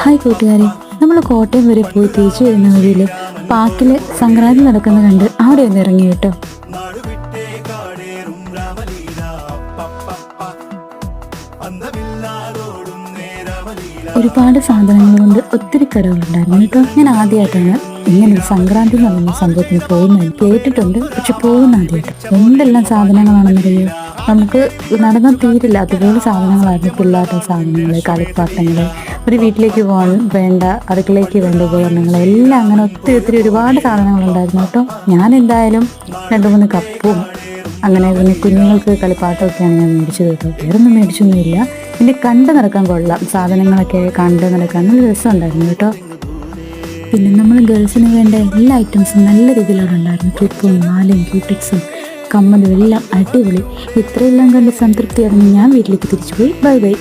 Hi കൂട്ടുകാരെ നമ്മൾ കോട്ടയം വരെ പോയി തിരിച്ചു വരുന്ന വഴിയിൽ പാർക്കിൽ സംക്രാന്തി നടക്കുന്ന കണ്ട് അവിടെ ഒന്ന് ഇറങ്ങി കേട്ടോ. ഒരുപാട് സാധനങ്ങൾ കൊണ്ട് ഒത്തിരി കടകളുണ്ടായിരുന്നു കേട്ടോ. ഞാൻ ആദ്യമായിട്ടാണ് ഇങ്ങനെ സംക്രാന്തി എന്ന് പറയുന്ന സംഭവത്തിന് പോകുന്നത്. കേട്ടിട്ടുണ്ട് പക്ഷെ പോകുന്ന ആദ്യമായിട്ട് എന്തെല്ലാം സാധനങ്ങളാണെന്നറിയോ? നമുക്ക് നടന്നാൽ തീരില്ല. അതുപോലെ സാധനങ്ങളായിരുന്നു പിള്ളേരുടെ സാധനങ്ങൾ കളിപ്പാട്ടങ്ങൾ. ഒരു വീട്ടിലേക്ക് പോകാൻ വേണ്ട അടുക്കളയ്ക്ക് വേണ്ട ഉപകരണങ്ങൾ എല്ലാം അങ്ങനെ ഒത്തിരി ഒത്തിരി ഒരുപാട് സാധനങ്ങളുണ്ടായിരുന്നു കേട്ടോ. ഞാൻ എന്തായാലും രണ്ട് മൂന്ന് കപ്പും അങ്ങനെ പിന്നെ കുഞ്ഞുങ്ങൾക്ക് കളിപ്പാട്ടമൊക്കെയാണ് ഞാൻ മേടിച്ചത് കേട്ടോ വേറൊന്നും മേടിച്ചൊന്നുമില്ല. പിന്നെ കണ്ടു നടക്കാൻ കൊള്ളാം. സാധനങ്ങളൊക്കെ കണ്ടു നടക്കാൻ നല്ല രസമുണ്ടായിരുന്നു കേട്ടോ. പിന്നെ നമ്മൾ ഗേൾസിന് വേണ്ട എല്ലാ ഐറ്റംസും നല്ല രീതിയിലാണ് ഉണ്ടായിരുന്നു ക്ലിപ്പും മാലയും ക്യൂട്ടിക്സും കമ്മലും എല്ലാം അടിപൊളി. ഇത്രയെല്ലാം കണ്ട് സംതൃപ്തിയാണെന്ന് ഞാൻ വീട്ടിലേക്ക് തിരിച്ചുപോയി. Bye bye.